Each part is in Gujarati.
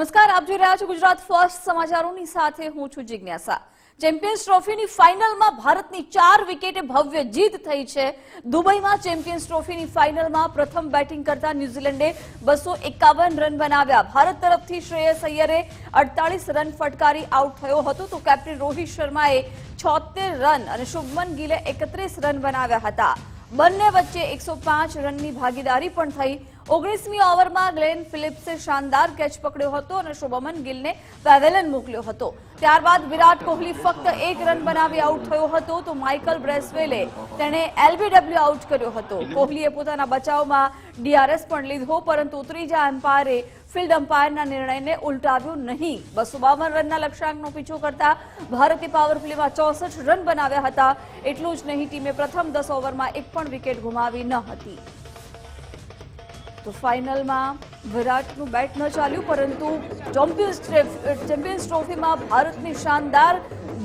નમસ્કાર, આપ જોઈ રહ્યા છો ગુજરાત ફર્સ્ટ સમાચારોની સાથે હું છું જિજ્ઞાસા. ચેમ્પિયન્સ ટ્રોફીની ફાઇનલમાં ભારતની ચાર વિકેટે ભવ્ય જીત થઈ છે. દુબઈમાં ચેમ્પિયન્સ ટ્રોફીની ફાઇનલમાં પ્રથમ બેટિંગ કરતા ન્યૂઝીલેન્ડે બસો એકાવન રન બનાવ્યા. ભારત તરફથી શ્રેયસ અય્યરે અડતાલીસ રન ફટકારી આઉટ થયો હતો તો કેપ્ટન રોહિત શર્માએ છોતેર રન અને શુભમન ગિલે એકત્રીસ રન બનાવ્યા હતા. બંને વચ્ચે એકસો રનની ભાગીદારી પણ થઈ. ઓગણીસમી ઓવરમાં ગ્લેન ફિલિપ્સે શાનદાર કેચ પકડ્યો હતો અને શુભમન ગિલને પેવેલન મોકલ્યો હતો. ત્યારબાદ વિરાટ કોહલી ફક્ત એક રન બનાવી આઉટ થયો હતો તો માઇકલ બ્રેસવેલે તેણે એલબીડબ્લ્યુ આઉટ કર્યો હતો. કોહલીએ પોતાના બચાવમાં ડીઆરએસ પણ લીધો, પરંતુ ત્રીજા એમ્પાયરે ફિલ્ડ અમ્પાયરના નિર્ણયને ઉલટાવ્યું નહીં. બસો બાવન રનના લક્ષ્યાંકનો પીછો કરતા ભારતે પાવર પ્લેમાં ચોસઠ રન બનાવ્યા હતા. એટલું જ નહીં, ટીમે પ્રથમ દસ ઓવરમાં એક પણ વિકેટ ગુમાવી ન હતી. તો ફાઇનલમાં વિરાટનું બેટ ન ચાલ્યું, પરંતુ ચેમ્પિયન્સ ચેમ્પિયન્સ ટ્રોફીમાં ભારતની શાનદાર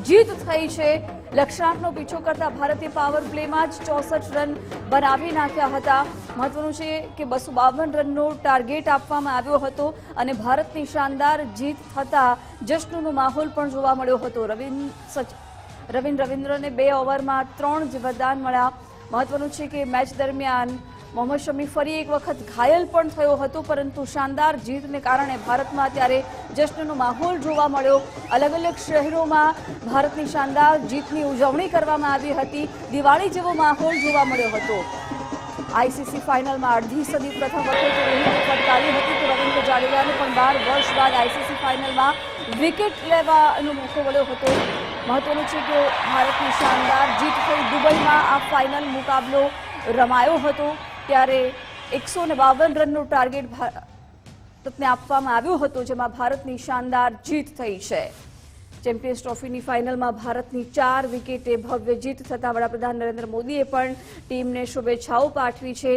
જીત થઈ છે. લક્ષ્યાંકનો પીછો કરતા ભારતે પાવર પ્લેમાં જ ચોસઠ રન બનાવી નાખ્યા હતા. મહત્વનું છે કે બસો બાવન રનનો ટાર્ગેટ આપવામાં આવ્યો હતો અને ભારતની શાનદાર જીત થતાં જશ્નનો માહોલ પણ જોવા મળ્યો હતો. રવિન્દ્ર રવિન રવિન્દ્રને બે ઓવરમાં ત્રણ જ વરદાન મળ્યા. મહત્વનું છે કે મેચ દરમિયાન મોહમ્મદ શમી ફરી એક વખત ઘાયલ પણ થયો હતો, પરંતુ શાનદાર જીતને કારણે ભારતમાં ત્યારે જશ્નનો માહોલ જોવા મળ્યો. અલગ અલગ શહેરોમાં ભારતની શાનદાર જીતની ઉજવણી કરવામાં આવી હતી. દિવાળી જેવો માહોલ જોવા મળ્યો હતો. આઈસીસી ફાઇનલમાં અડધી સદી પ્રથમ વખત રોહિત ફટકારી હતી તો રવિન્દ્ર જાડેજાને પણ બાર વર્ષ બાદ આઈસીસી ફાઇનલમાં વિકેટ લેવાનો મોકો મળ્યો હતો. મહત્વનું છે કે ભારતની શાનદાર જીત થઈ દુબઈમાં આ ફાઇનલ મુકાબલો રમાયો હતો. ત્યારે એકસો ને બાવન રનનું ટાર્ગેટ ભારતને આપવામાં આવ્યું હતું, જેમાં ભારતની શાનદાર જીત થઈ છે. ચેમ્પિયન્સ ટ્રોફીની ફાઇનલમાં ભારતની ચાર વિકેટે ભવ્ય જીત થતાં વડાપ્રધાન નરેન્દ્ર મોદીએ પણ ટીમને શુભેચ્છાઓ પાઠવી છે.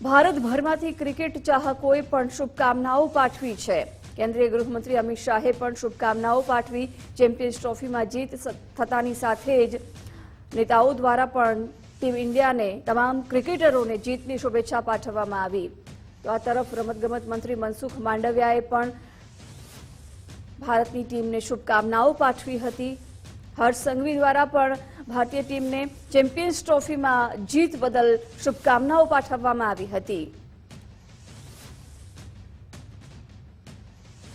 ભારતભરમાંથી ક્રિકેટ ચાહકોએ પણ શુભકામનાઓ પાઠવી છે. કેન્દ્રીય ગૃહમંત્રી અમિત શાહે પણ શુભકામનાઓ પાઠવી. ચેમ્પિયન્સ ટ્રોફીમાં જીત થતાની સાથે જ નેતાઓ દ્વારા પણ ટીમ ઇન્ડિયાને તમામ ક્રિકેટરોને જીતની શુભેચ્છા પાઠવવામાં આવી. તો આ તરફ રમતગમત મંત્રી મનસુખ માંડવિયાએ પણ ભારતની ટીમને શુભકામનાઓ પાઠવી હતી. હર્ષ સંઘવી દ્વારા પણ ભારતીય ટીમને ચેમ્પિયન્સ ટ્રોફીમાં જીત બદલ શુભકામનાઓ પાઠવવામાં આવી હતી.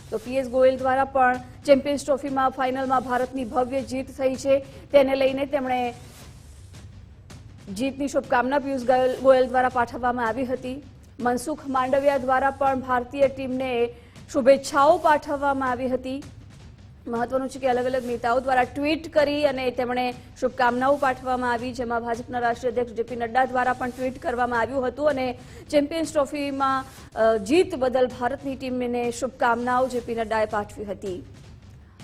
તો પીએસ ગોયલ દ્વારા પણ ચેમ્પિયન્સ ટ્રોફીમાં ફાઇનલમાં ભારતની ભવ્ય જીત થઈ છે. તેને લઈને તેમણે જીતની શુભકામના પિયુષ ગોયલ દ્વારા પાઠવવામાં આવી હતી. મનસુખ માંડવિયા દ્વારા પણ ભારતીય ટીમને શુભેચ્છાઓ પાઠવવામાં આવી હતી. મહત્વનું છે કે અલગ અલગ નેતાઓ દ્વારા ટ્વીટ કરી અને તેમણે શુભકામનાઓ પાઠવવામાં આવી, જેમાં ભાજપના રાષ્ટ્રીય અધ્યક્ષ જેપી નડ્ડા દ્વારા પણ ટ્વીટ કરવામાં આવ્યું હતું અને ચેમ્પિયન્સ ટ્રોફીમાં જીત બદલ ભારતની ટીમને શુભકામનાઓ જેપી નડ્ડાએ પાઠવી હતી.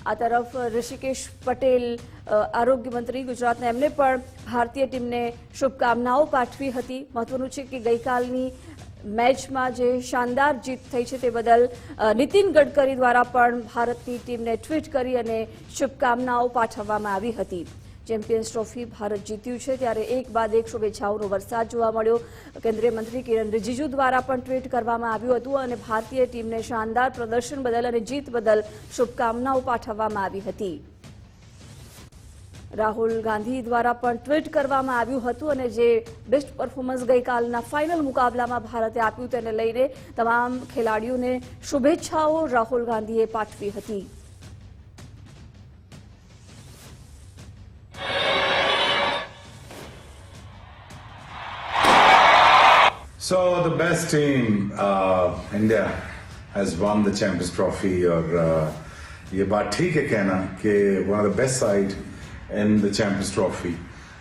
આ તરફ ઋષિકેશ પટેલ આરોગ્ય મંત્રી ગુજરાતના એમને પણ ભારતીય ટીમને શુભકામનાઓ પાઠવી હતી. મહત્વનું છે કે ગઈકાલની મેચમાં જે શાનદાર જીત થઈ છે તે બદલ નીતિન ગડકરી દ્વારા પણ ભારતની ટીમને ટ્વીટ કરી અને શુભકામનાઓ પાઠવવામાં આવી હતી. ચેમ્પિયન્સ ટ્રોફી ભારત જીત્યું છે. ત્યારે એક બાદ એક શુભેચ્છાઓનો વરસાદ જોવા મળ્યો. કેન્દ્રીય મંત્રી કિરણ રિજિજુ દ્વારા પણ ટ્વીટ કરવામાં આવ્યું હતું અને ભારતીય ટીમને શાનદાર પ્રદર્શન બદલ અને જીત બદલ શુભકામનાઓ પાઠવવામાં આવી હતી. રાહુલ ગાંધી દ્વારા પણ ટ્વીટ કરવામાં આવ્યું હતું અને જે બેસ્ટ પરફોર્મન્સ ગઈકાલના ફાઇનલ મુકાબલામાં ભારતે આપ્યું તેને લઈને તમામ ખેલાડીઓને શુભેચ્છાઓ રાહુલ ગાંધીએ પાઠવી હતી. So the best team, uh, India, has won the Champions Trophy और uh, ये बात ठीक है कहना कि one of the best side in the Champions Trophy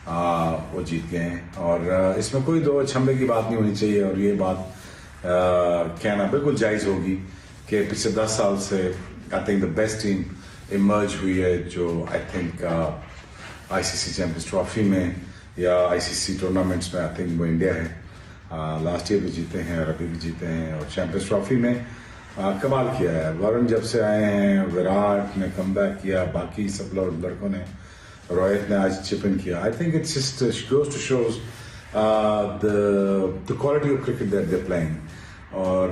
uh, वो जीत गए हैं और uh, इसमें कोई दो छम्बे की बात नहीं होनी चाहिए और ये बात uh, कहना बिल्कुल जायज़ होगी कि पिछले दस साल से I think the best team emerge हुई है जो I think ICC champions trophy में या आईसीसी टूर्नामेंट्स में आई थिंक वो इंडिया है लास्ट ईयर भी जीते हैं और अभी भी जीते हैं और चैंपियंस ट्रॉफी में आ, कमाल किया है वरुण जब से आए हैं विराट ने कम किया बाकी सब लोग लड़कों ने रोहित ने आज चिप इन किया I think it's just goes to shows the the quality of cricket that they playing और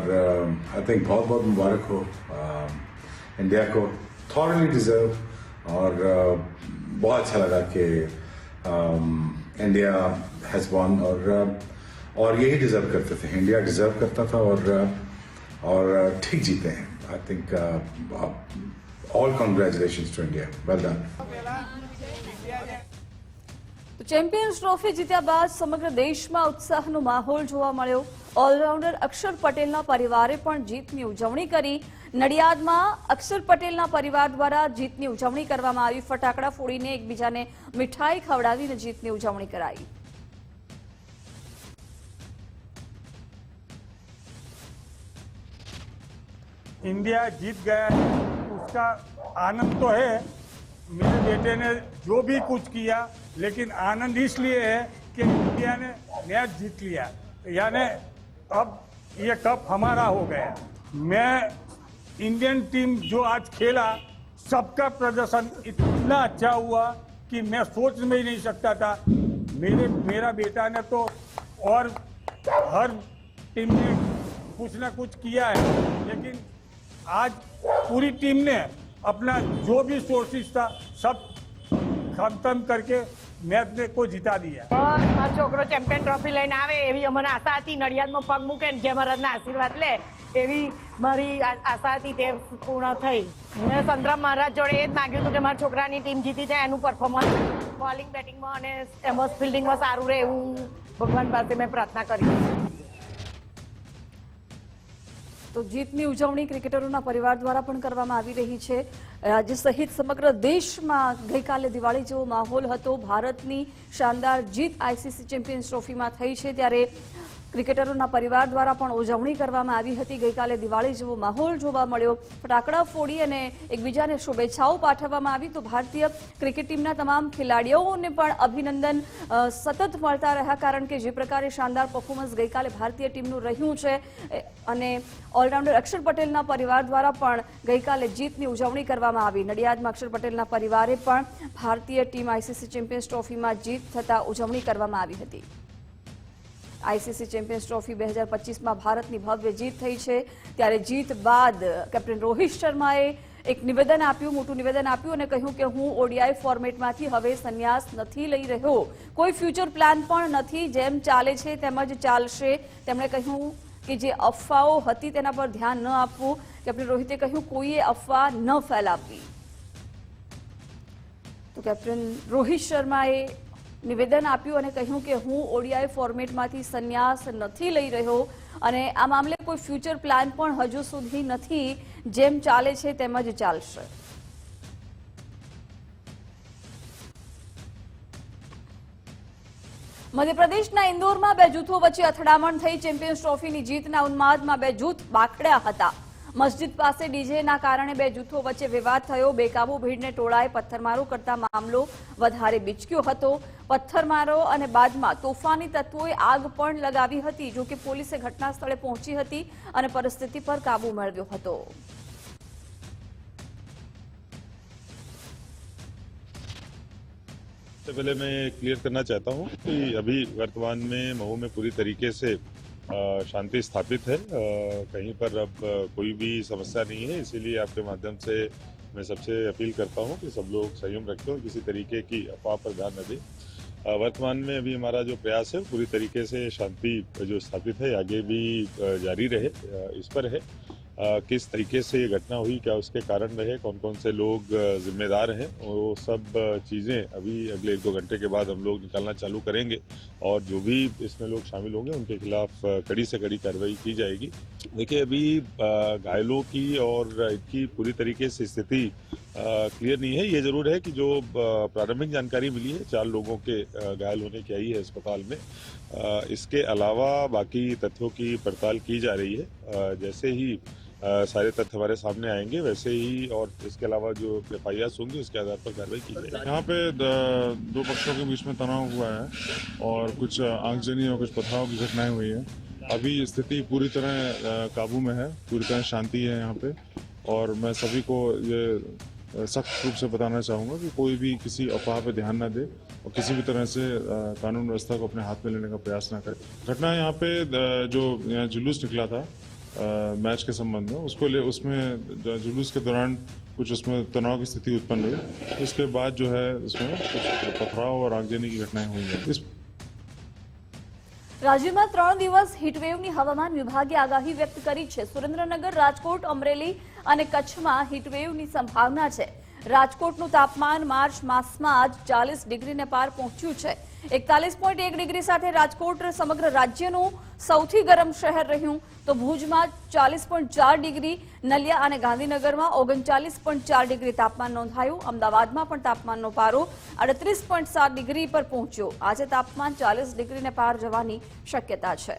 आई थिंक बहुत बहुत मुबारक हो uh, इंडिया को थॉरली डिजर्व और uh, बहुत अच्छा लगा कि इंडिया हैज वन और uh, और यही डिजर्व करते थे इंडिया डिजर्व करता था और uh, और uh, ठीक जीते हैं I think all congratulation to India well done તો ચેમ્પિયન્સ ટ્રોફી જીત્યા બાદ સમગ્ર દેશમાં ઉત્સાહનો માહોલ જોવા મળ્યો ઓલરાઉન્ડર અક્ષર પટેલના પરિવારે પણ જીતની ઉજવણી કરી નડિયાદમાં અક્ષર પટેલના પરિવાર દ્વારા જીતની ઉજવણી કરવામાં આવી ફટાકડા ફોડીને એકબીજાને મીઠાઈ ખવડાવીને જીતની ઉજવણી કરાઈ इंडिया जीत गया है, उसका आनंद तो है। मेरे बेटे ने जो भी कुछ किया, लेकिन आनंद इसलिए है कि इंडिया ने मैच जीत लिया। यानी अब ये कप हमारा हो गया। मैं इंडियन टीम जो आज खेला, सबका प्रदर्शन इतना अच्छा हुआ कि मैं सोच में ही नहीं सकता था। मेरे, मेरा बेटा ने तो और हर टीम ने कुछ ना कुछ किया है, लेकिन आज पूरी टीम ने अपना जो भी सोर्सेस था सब खत्म करके मैच ने को जिता दिया બસ મારો છોકરો ચેમ્પિયન ટ્રોફી લઈને આવે એવી અમને આશા હતી નડિયાદમાં પગ મૂકે ને જય મહારાજના આશીર્વાદ લે એવી મારી આ- આશા હતી તે પૂર્ણ થઈ મેં સંતરામ મહારાજ જોડે એ જ માગ્યું હતું કે મારા છોકરાની ટીમ જીતી જાય એનું પરફોર્મન્સ બોલિંગ બેટિંગમાં અને એમાં ફિલ્ડિંગમાં સારું રહે એવું ભગવાન પાસે મેં પ્રાર્થના કરી તો જીતની ઉજવણી ક્રિકેટરોના પરિવાર દ્વારા પણ કરવામાં આવી રહી છે. રાજ્ય સહિત સમગ્ર દેશમાં ગઈકાલે દિવાળી જેવો માહોલ હતો. ભારતની શાનદાર જીત આઈસીસી ચેમ્પિયન્સ ટ્રોફીમાં થઈ છે ત્યારે ક્રિકેટરોના પરિવાર દ્વારા પણ ઉજવણી કરવામાં આવી હતી. ગઈકાલે દિવાળી જેવો માહોલ જોવા મળ્યો. ફટાકડા ફોડી અને એકબીજાને શુભેચ્છાઓ પાઠવવામાં આવી. તો ભારતીય ક્રિકેટ ટીમના તમામ ખેલાડીઓને પણ અભિનંદન સતત મળતા રહ્યા કારણ કે જે પ્રકારે શાનદાર પરફોર્મન્સ ગઈકાલે ભારતીય ટીમનું રહ્યું છે અને ઓલરાઉન્ડર અક્ષર પટેલના પરિવાર દ્વારા પણ ગઈકાલે જીતની ઉજવણી કરવામાં આવી. નડિયાદમાં અક્ષર પટેલના પરિવારે પણ ભારતીય ટીમ આઈસીસી ચેમ્પિયન્સ ટ્રોફીમાં જીત થતાં ઉજવણી કરવામાં આવી હતી. આઈસીસી ચેમ્પિયન્સ ટ્રોફી બે હજાર પચીસમાં ભારતની ભવ્ય જીત થઈ છે. ત્યારે જીત બાદ કેપ્ટન રોહિત શર્માએ એક નિવેદન આપ્યું, મોટું નિવેદન આપ્યું અને કહ્યું કે હું ઓડીઆઈ ફોર્મેટમાંથી હવે સંન્યાસ નથી લઈ રહ્યો. કોઈ ફ્યુચર પ્લાન પણ નથી જેમ ચાલે છે તેમ જ ચાલશે. તેમણે કહ્યું કે જે અફવાઓ હતી તેના પર ધ્યાન ન આપવું. કેપ્ટન રોહિતે કહ્યું, કોઈએ અફવા ન ફેલાવવી. તો કેપ્ટન રોહિત શર્માએ નિવેદન આપ્યું અને કહ્યું કે હું ઓડીઆઈ ફોર્મેટમાંથી સંન્યાસ નથી લઈ રહ્યો અને આ મામલે કોઈ ફ્યુચર પ્લાન પણ હજુ સુધી નથી. જેમ ચાલે છે તેમ જ ચાલશે. મધ્યપ્રદેશના ઇન્દોરમાં બે જૂથો વચ્ચે અથડામણ થઈ. ચેમ્પિયન્સ ટ્રોફીની જીતના ઉન્માદમાં બે જૂથ બાકડ્યા હતા. મસ્જિદ પાસે ડીજેના કારણે બે જૂથો વચ્ચે વિવાદ થયો બેકાબુ ભીડને ટોળાએ પથ્થરમારો કરતા મામલો વધારે બીચક્યો હતો પથ્થરમારો અને બાદમાં તોફાની તત્વોએ આગ પણ લગાવી હતી જો કે પોલીસે ઘટના સ્થળે પહોંચી હતી અને પરિસ્થિતિ પર કાબુ મેળવ્યો હતો सबसे पहले मैं क्लियर करना चाहता हूँ कि अभी वर्तमान में मऊ में पूरी तरीके से अ, शांति स्थापित है। कहीं पर अब कोई भी समस्या नहीं है, इसीलिए आपके माध्यम से मैं सबसे अपील करता हूँ कि सब लोग संयम रखें और किसी तरीके की अफवाह पर ध्यान न दें। वर्तमान में अभी हमारा जो प्रयास है, पूरी तरीके से शांति जो स्थापित है, आगे भी जारी रहे इस पर है। किस तरीके से ये घटना हुई, क्या उसके कारण रहे कौन कौन से लोग जिम्मेदार हैं, वो सब चीज़ें अभी अगले एक दो घंटे के बाद हम लोग निकालना चालू करेंगे और जो भी इसमें लोग शामिल होंगे, उनके खिलाफ कड़ी से कड़ी कार्रवाई की जाएगी। देखिए, अभी घायलों की और इनकी पूरी तरीके से स्थिति क्लियर नहीं है। ये ज़रूर है कि जो प्रारंभिक जानकारी मिली है, चार लोगों के घायल होने की आई है अस्पताल में। इसके अलावा बाकी तथ्यों की पड़ताल की जा रही है। जैसे ही सारे तथ्य हमारे सामने आएँगे, वैसे ही और इसके अलावा जो एफ़ आई होंगी, उसके आधार पर कार्रवाई की जाएगी। यहाँ पे दो पक्षों के बीच में तनाव हुआ है और कुछ आगजनी और कुछ पथराव की घटनाएँ हुई है। अभी स्थिति पूरी तरह काबू में है, पूरी तरह शांति है यहाँ पे। और मैं सभी को ये सख्त रूप से बताना चाहूँगा कि कोई भी किसी अफवाह पे ध्यान न दे और किसी भी तरह से कानून व्यवस्था को अपने हाथ में लेने का प्रयास ना करे। घटना यहाँ पे जो जुलूस निकला था मैच के संबंध में उसको ले उसमें ज- जुलूस के दौरान कुछ उसमें तनाव की स्थिति उत्पन्न हुई उसके बाद जो है उसमें कुछ पथराव और आगजनी की घटनाएं हुई हैं इस રાજ્યમાં ત્રણ દિવસ હીટવેવની હવામાન વિભાગે આગાહી વ્યક્ત કરી છે સુરેન્દ્રનગર રાજકોટ અમરેલી અને કચ્છમાં હીટવેવની સંભાવના છે રાજકોટનું તાપમાન માર્ચ માસમાં જ ચાલીસ ડિગ્રીને પાર પહોંચ્યું છે એકતાલીસ પોઈન્ટ એક ડિગ્રી સાથે રાજકોટ સમગ્ર રાજ્યનું સૌથી ગરમ શહેર રહ્યું. તો ભુજમાં ચાલીસ પોઈન્ટ ચાર ડિગ્રી, નલિયા અને ગાંધીનગરમાં ઓગણચાલીસ પોઈન્ટ ચાર ડિગ્રી તાપમાન નોંધાયું. અમદાવાદમાં પણ તાપમાનનો પારો અડત્રીસ પોઈન્ટ સાત ડિગ્રી પર પહોંચ્યો. આજે તાપમાન ચાલીસ ડિગ્રીને પાર જવાની શક્યતા છે.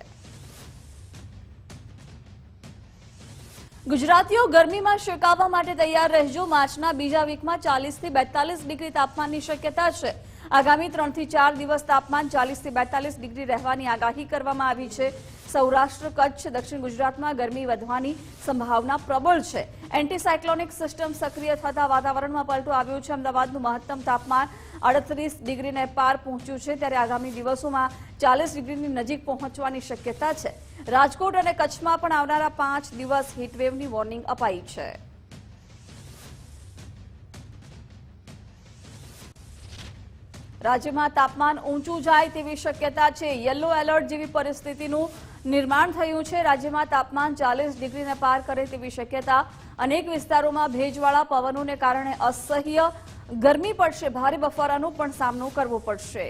ગુજરાતીઓ ગરમીમાં શેકાવવા માટે તૈયાર રહેજો. માર્ચના બીજા વીકમાં ચાલીસથી બેતાલીસ ડિગ્રી તાપમાનની શક્યતા છે. આગામી ત્રણથી ચાર દિવસ તાપમાન ચાલીસથી બેતાલીસ ડિગ્રી રહેવાની આગાહી કરવામાં આવી છે. સૌરાષ્ટ્ર, કચ્છ, દક્ષિણ ગુજરાતમાં ગરમી વધવાની સંભાવના પ્રબળ છે. એન્ટીસાયક્લોનિક સિસ્ટમ સક્રિય થતા વાતાવરણમાં પલટો આવ્યો છે. અમદાવાદનું મહત્તમ તાપમાન અડત્રીસ ડિગ્રીને પાર પહોંચ્યું છે. ત્યારે આગામી દિવસોમાં ચાલીસ ડિગ્રીની નજીક પહોંચવાની શક્યતા છે. રાજકોટ અને કચ્છમાં પણ આવનારા પાંચ દિવસ હીટવેવની વોર્નિંગ અપાઈ છે. રાજ્યમાં તાપમાન ઊંચું જાય તેવી શક્યતા છે. યલો એલર્ટ જેવી પરિસ્થિતિનું નિર્માણ થયું છે. રાજ્યમાં તાપમાન ચાલીસ ડિગ્રીને પાર કરે તેવી શક્યતા અનેક વિસ્તારોમાં ભેજવાળા પવનોને કારણે અસહ્ય ગરમી પડશે. ભારે બફારાનો પણ સામનો કરવો પડશે.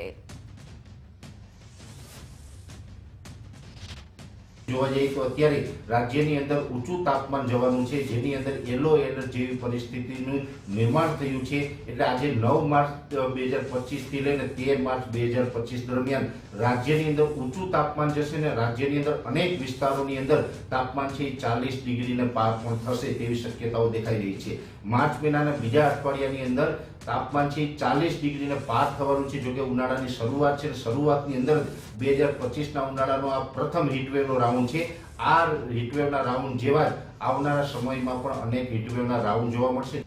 જોવા જઈએ તો અત્યારે રાજ્યની અંદર ઊંચું તાપમાન જવાનું છે, જેની અંદર યલો એલર્ટ જેવી પરિસ્થિતિનું નિર્માણ થયું છે. એટલે આજે નવ માર્ચ બે હજાર પચીસથી લઈને તેર માર્ચ બે હજાર પચીસ દરમિયાન રાજ્યની અંદર ઊંચું તાપમાન જશે ને રાજ્યની અંદર અનેક વિસ્તારોની અંદર તાપમાન છે ચાલીસ ડિગ્રીને પાર પણ થશે તેવી શક્યતાઓ દેખાઈ રહી છે. માર્ચ મહિનાના બીજા અઠવાડિયાની અંદર તાપમાન છે ચાલીસ ડિગ્રીને પાર થવાનું છે. જોકે ઉનાળાની શરૂઆત છે શરૂઆતની અંદર બે હજાર પચીસના ઉનાળાનો આ પ્રથમ હીટવેવનો રાઉન્ડ છે. આ હીટવેવના રાઉન્ડ જેવા જ આવનારા સમયમાં પણ અનેક હીટવેવના રાઉન્ડ જોવા મળશે.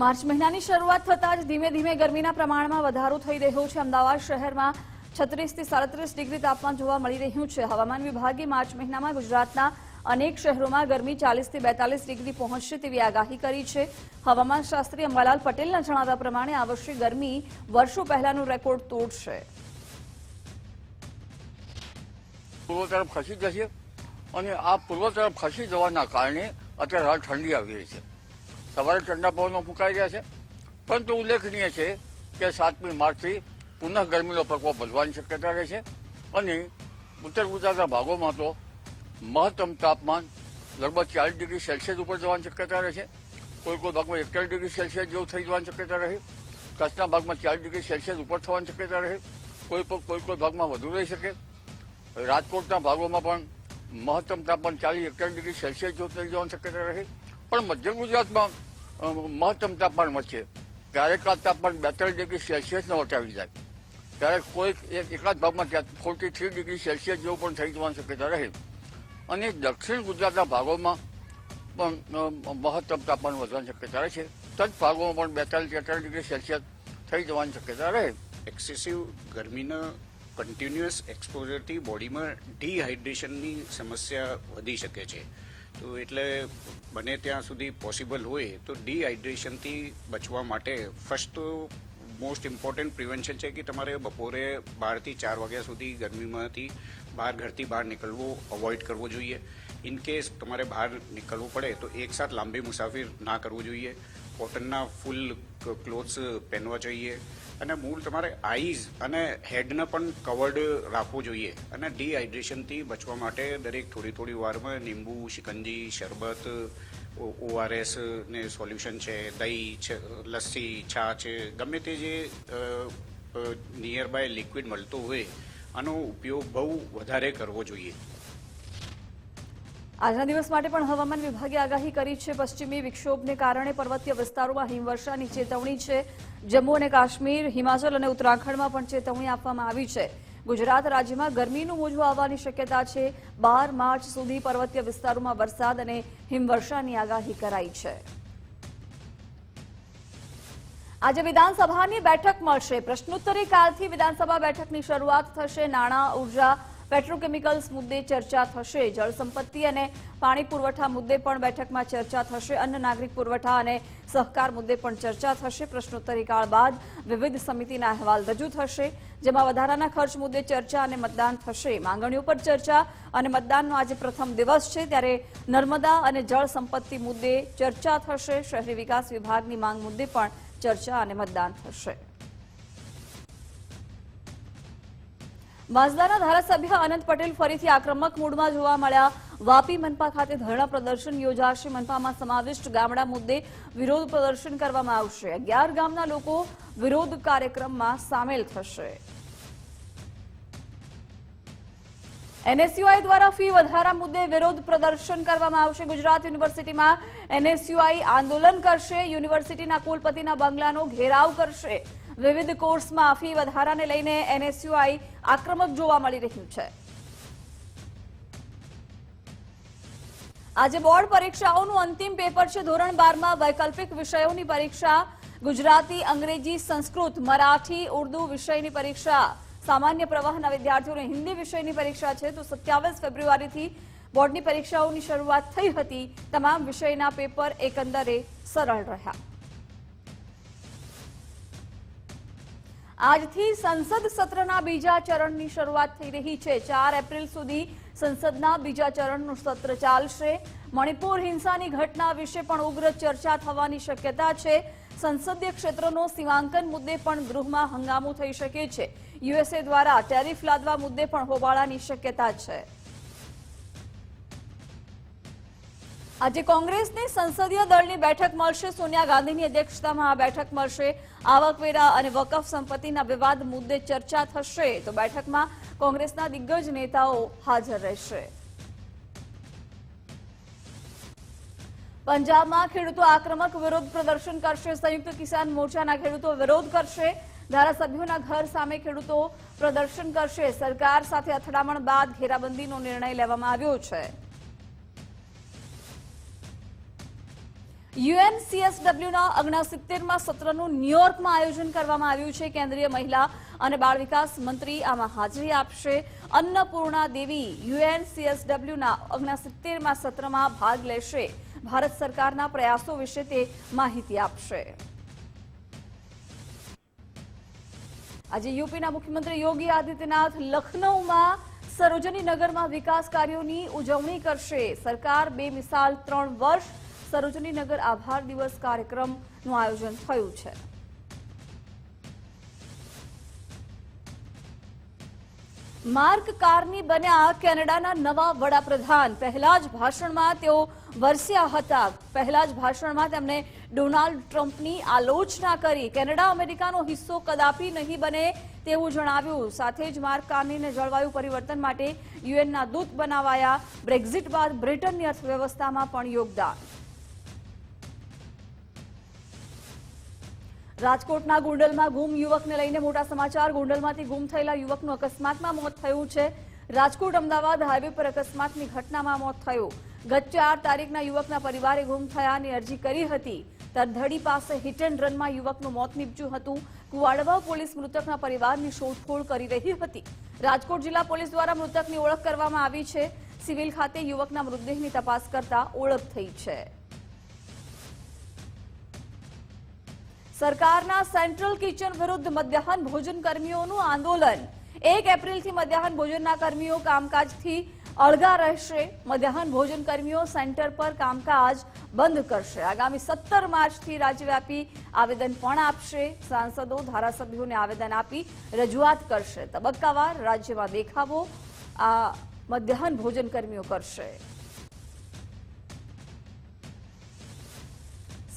માર્ચ મહિનાની શરૂઆત થતાં જ ધીમે ધીમે ગરમીના પ્રમાણમાં વધારો થઈ રહ્યો છે. અમદાવાદ શહેરમાં છત્રીસથી સાડત્રીસ ડિગ્રી તાપમાન જોવા મળી રહ્યું છે. હવામાન વિભાગે માર્ચ મહિનામાં ગુજરાતના અનેક શહેરોમાં ગરમી ચાલીસથી બેતાલીસ ડિગ્રી પહોંચશે તેવી આગાહી કરી છે. હવામાન શાસ્ત્રી અંબાલાલ પટેલના જણાવ્યા પ્રમાણે આ વર્ષે ગરમી વર્ષો પહેલાનો રેકોર્ડ તોડશે. પૂર્વ તરફ ખસી જશે અને આ પૂર્વ તરફ ખસી જવાના કારણે અત્યારે હાલ ઠંડી આવી રહી છે. સવારે ઠંડા પવનો ફૂંકાઈ રહ્યા છે. પરંતુ ઉલ્લેખનીય છે કે સાતમી માર્ચથી પુનઃ ગરમીનો પ્રકોપ વધવાની શક્યતા રહે છે અને ઉત્તર ગુજરાતના ભાગોમાં તો મહત્તમ તાપમાન લગભગ ચાલીસ ડિગ્રી સેલ્સિયસ ઉપર જવાની શક્યતા રહે છે. કોઈ કોઈ ભાગમાં એકતાલીસ ડિગ્રી સેલ્સિયસ જેવું થઈ જવાની શક્યતા રહે. કચ્છના ભાગમાં ચાલીસ ડિગ્રી સેલ્સિયસ ઉપર થવાની શક્યતા રહે. કોઈ કોઈ કોઈ ભાગમાં વધુ રહી શકે. રાજકોટના ભાગોમાં પણ મહત્તમ તાપમાન ચાલીસ એકતાલીસ ડિગ્રી સેલ્સિયસ જેવું થઈ જવાની શક્યતા રહે. પણ મધ્ય ગુજરાતમાં મહત્તમ તાપમાન વધશે ક્યારેક આ તાપમાન બેતાલીસ ડિગ્રી સેલ્સિયસને વટાવી જાય. ક્યારેક કોઈક એક, એકાદ ભાગમાં ફોર્ટી થ્રી ડિગ્રી સેલ્સિયસ જેવું પણ થઈ જવાની શક્યતા રહે. અને દક્ષિણ ગુજરાતના ભાગોમાં પણ મહત્તમ તાપમાન વધવાની શક્યતા રહે છે. તજ ભાગોમાં પણ બેતાલીસ તેતાલીસ ડિગ્રી સેલ્સિયસ થઈ જવાની શક્યતા રહે. એક્સેસિવ ગરમીના કન્ટિન્યુઅસ એક્સપોઝરથી બોડીમાં ડિહાઇડ્રેશનની સમસ્યા વધી શકે છે. તો એટલે બને ત્યાં સુધી પોસિબલ હોય તો ડિહાઇડ્રેશનથી બચવા માટે ફર્સ્ટ તો મોસ્ટ ઇમ્પોર્ટન્ટ પ્રિવેન્શન છે કે તમારે બપોરે બારથી ચાર વાગ્યા સુધી ગરમીમાંથી બહાર ઘરથી બહાર નીકળવું અવોઇડ કરવો જોઈએ. ઇન કેસ તમારે બહાર નીકળવું પડે તો એક સાથ લાંબી મુસાફરી ના કરવું જોઈએ. કોટનના ફૂલ ક્લોથ્સ પહેરવા જોઈએ. અને મૂળ તમારે આઈઝ અને હેડને પણ કવર્ડ રાખવું જોઈએ. અને ડિહાઇડ્રેશનથી બચવા માટે દરેક થોડી થોડી વારમાં લીંબુ શિકંજી, શરબત ઓઆરએસ ને સોલ્યુશન છે. દહીં છે, લસ્સી છાછ ગમે તે જે નિયર બાય લિક્વિડ મળતું હોય આનો ઉપયોગ બહુ વધારે કરવો જોઈએ. આજના દિવસ માટે પણ હવામાન વિભાગે આગાહી કરી છે, પશ્ચિમી વિક્ષોભને કારણે પર્વતીય વિસ્તારોમાં હિમવર્ષાની ચેતવણી છે. જમ્મુ અને કાશ્મીર, હિમાચલ અને ઉત્તરાખંડમાં પણ ચેતવણી આપવામાં આવી છે. ગુજરાત રાજ્યમાં ગરમીનું મોજું આવવાની શક્યતા છે. બાર માર્ચ સુધી પર્વતીય વિસ્તારોમાં વરસાદ અને હિમવર્ષાની આગાહી કરાઈ છે. આજે વિધાનસભાની બેઠક મળશે. પ્રશ્નોત્તરી કાલથી વિધાનસભા બેઠકની શરૂઆત થશે. નાણાં ઊર્જા પેટ્રોકેમિકલ્સ મુદ્દે ચર્ચા થશે, જળ સંપત્તિ અને પાણી પુરવઠા મુદ્દે પણ બેઠકમાં ચર્ચા થશે, અન્ન નાગરિક પુરવઠા અને સહકાર મુદ્દે પણ ચર્ચા થશે. પ્રશ્નોત્તરી કાળ બાદ વિવિધ સમિતિના અહેવાલ રજૂ થશે, જેમાં વધારાના ખર્ચ મુદ્દે ચર્ચા અને મતદાન થશે. માંગણીઓ પર ચર્ચા અને મતદાનનો આજે પ્રથમ દિવસ છે, ત્યારે નર્મદા અને જળ સંપત્તિ મુદ્દે ચર્ચા થશે. શહેરી વિકાસ વિભાગની માંગ મુદ્દે પણ ચર્ચા અને મતદાન થશે. માઝદાના ધારાસભ્ય અનંત પટેલ ફરીથી આક્રમક મૂડમાં જોવા મળ્યા. વાપી મનપા ખાતે ધરણા પ્રદર્શન યોજાશે. મનપામાં સમાવિષ્ટ ગામડા મુદ્દે વિરોધ પ્રદર્શન કરવામાં આવશે. અગિયાર ગામના લોકો વિરોધ કાર્યક્રમમાં સામેલ થશે. એનએસયુઆઈ દ્વારા ફી વધારા મુદ્દે વિરોધ પ્રદર્શન કરવામાં આવશે. ગુજરાત યુનિવર્સિટીમાં એનએસયુઆઈ આંદોલન કરશે. યુનિવર્સિટીના કુલપતિના બંગલાનો ઘેરાવ કરશે. વિવિધ કોર્સમાં ફી વધારાને લઈને એનએસયુઆઈ આક્રમક જોવા મળી રહ્યું છે. આજે બોર્ડ પરીક્ષાઓનું અંતિમ પેપર છે ધોરણ બારમાં. વૈકલ્પિક વિષયોની પરીક્ષા, ગુજરાતી, અંગ્રેજી, સંસ્કૃત, મરાઠી, ઉર્દુ વિષયની પરીક્ષા, સામાન્ય પ્રવાહના વિદ્યાર્થીઓને હિન્દી વિષયની પરીક્ષા છે. તો સત્યાવીસ ફેબ્રુઆરીથી બોર્ડની પરીક્ષાઓની શરૂઆત થઈ હતી. તમામ વિષયના પેપર એકંદરે સરળ રહ્યા. આજથી સંસદ સત્રના બીજા ચરણની શરૂઆત થઈ રહી છે. ચાર એપ્રિલ સુધી સંસદના બીજા ચરણનું સત્ર ચાલશે. મણિપુર હિંસાની ઘટના વિશે પણ ઉગ્ર ચર્ચા થવાની શક્યતા છે. સંસદીય ક્ષેત્રનો સીમાંકન મુદ્દે પણ ગૃહમાં હંગામો થઈ શકે છે. યુએસએ દ્વારા ટેરિફ લાદવા મુદ્દે પણ હોબાળાની શક્યતા છે. આજે કોંગ્રેસની સંસદીય દળની બેઠક મળશે. સોનિયા ગાંધીની અધ્યક્ષતામાં આ બેઠક મળશે. આવકવેરા અને વકફ સંપત્તિના વિવાદ મુદ્દે ચર્ચા થશે. તો બેઠકમાં કોંગ્રેસના દિગ્ગજ નેતાઓ હાજર રહેશે. પંજાબમાં ખેડૂતો આક્રમક વિરોધ પ્રદર્શન કરશે. સંયુક્ત કિસાન મોરચાના ખેડૂતો વિરોધ કરશે. ધારાસભ્યોના ઘર સામે ખેડૂતો પ્રદર્શન કરશે. સરકાર સાથે અથડામણ બાદ ઘેરાબંધીનો નિર્ણય લેવામાં આવ્યો છે. યુએનસીએસડબ્લ્યુના ઓગણસિત્તેરમાં સત્રનું ન્યુયોર્કમાં આયોજન કરવામાં આવ્યું છે. કેન્દ્રીય મહિલા અને બાળ વિકાસ મંત્રી આમાં હાજરી આપશે. અન્નપૂર્ણા દેવી યુએનસીએસડબ્લ્યુના ઓગણસિત્તેરમાં સત્રમાં ભાગ લેશે. ભારત સરકારના પ્રયાસો વિશે તે માહિતી આપશે. આજે યુપીના મુખ્યમંત્રી યોગી આદિત્યનાથ લખનૌમાં સરોજની નગરમાં વિકાસ કાર્યોની ઉજવણી કરશે. સરકાર બે મિસાલ ત્રણ વર્ષ સરોજની નગર આભાર દિવસ કાર્યક્રમનું આયોજન થયું છે. માર્ક કાર્ની બન્યા કેનેડાના નવા વડાપ્રધાન. પહેલા જ ભાષણમાં તેઓ વરસ્યા હતા. પહેલા જ ભાષણમાં તેમણે ડોનાલ્ડ ટ્રમ્પની આલોચના કરી. કેનેડા અમેરિકાનો હિસ્સો કદાપી નહીં બને તેવું જણાવ્યું. સાથે જ માર્ક કાર્નીને જળવાયુ પરિવર્તન માટે યુએનના દૂત બનાવાયા. બ્રેક્ઝિટ બાદ બ્રિટનની અર્થવ્યવસ્થામાં પણ યોગદાન. રાજકોટના ગોંડલમાં ગુમ યુવકને લઈને મોટા સમાચાર. ગોંડલમાંથી ગુમ થયેલા યુવકનું અકસ્માતમાં મોત થયું છે. રાજકોટ, અમદાવાદ હાઈવે પર અકસ્માતની ઘટનામાં મોત થયું. ગત ચાર તારીખના યુવકના પરિવારે ગુમ થયાની અરજી કરી હતી. તરધડી પાસે હિટ એન્ડ રનમાં યુવકનું મોત નીપજ્યું હતું. કુવાડવા પોલીસ મૃતકના પરિવારની શોધખોળ કરી રહી હતી. રાજકોટ જિલ્લા પોલીસ દ્વારા મૃતકની ઓળખ કરવામાં આવી છે. સિવિલ ખાતે યુવકના મૃતદેહની તપાસ કરતા ઓળખ થઈ છે. સરકારના સેન્ટ્રલ કિચન વિરુદ્ધ મધ્યાહન ભોજન કર્મીઓનું આંદોલન. એક એપ્રિલથી મધ્યાહન ભોજનના કર્મીઓ કામકાજથી અળગા રહેશે. મધ્યાહન ભોજન કર્મીઓ સેન્ટર પર કામકાજ બંધ કરશે. આગામી સત્તર માર્ચથી રાજ્યવ્યાપી આવેદન પણ આપશે. સાંસદો, ધારાસભ્યોને આવેદન આપી રજૂઆત કરશે. તબક્કાવાર રાજ્યમાં દેખાવો આ મધ્યાહન ભોજન કર્મીઓ કરશે.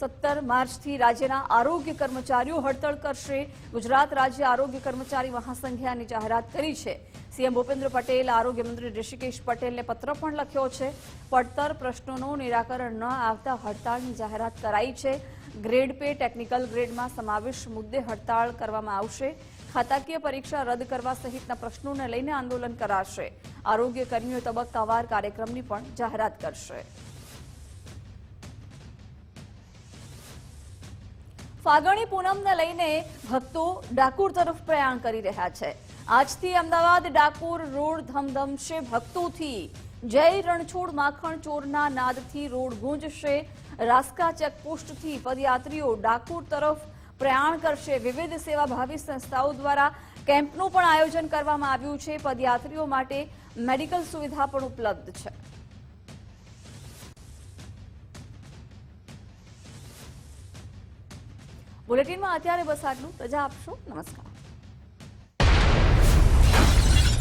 સત્તર માર્ચથી રાજ્યના આરોગ્ય કર્મચારીઓ હડતાળ કરશે. ગુજરાત રાજ્ય આરોગ્ય કર્મચારી મહાસંઘે આની જાહેરાત કરી છે. સીએમ ભૂપેન્દ્ર પટેલ, આરોગ્ય મંત્રી ઋષિકેશ પટેલને પત્ર પણ લખ્યો છે. પડતર પ્રશ્નોનું નિરાકરણ ન આવતા હડતાળની જાહેરાત કરાઈ છે. ગ્રેડ પે ટેકનિકલ ગ્રેડમાં સમાવેશ મુદ્દે હડતાળ કરવામાં આવશે. ખાતાકીય પરીક્ષા રદ કરવા સહિતના પ્રશ્નોને લઈને આંદોલન કરાશે. આરોગ્ય કર્મીઓ તબક્કાવાર કાર્યક્રમની પણ જાહેરાત કરશે. ફાગણી પૂનમને લઈને ભક્તો ડાકોર તરફ પ્રયાણ કરી રહ્યા છે. આજથી અમદાવાદ ડાકોર, રોડ ધમધમશે ભક્તોથી જય રણછોડ માખણ ચોરના નાદથી રોડ ગુંજશે. રાસ્કા ચેકપોસ્ટથી પદયાત્રીઓ ડાકોર તરફ પ્રયાણ કરશે. વિવિધ સેવાભાવી સંસ્થાઓ દ્વારા કેમ્પનું પણ આયોજન કરવામાં આવ્યું છે. પદયાત્રીઓ માટે મેડિકલ સુવિધા પણ ઉપલબ્ધ છે. બુલેટિનમાં અત્યારે બસ આટલું. રજા આપશો. નમસ્કાર.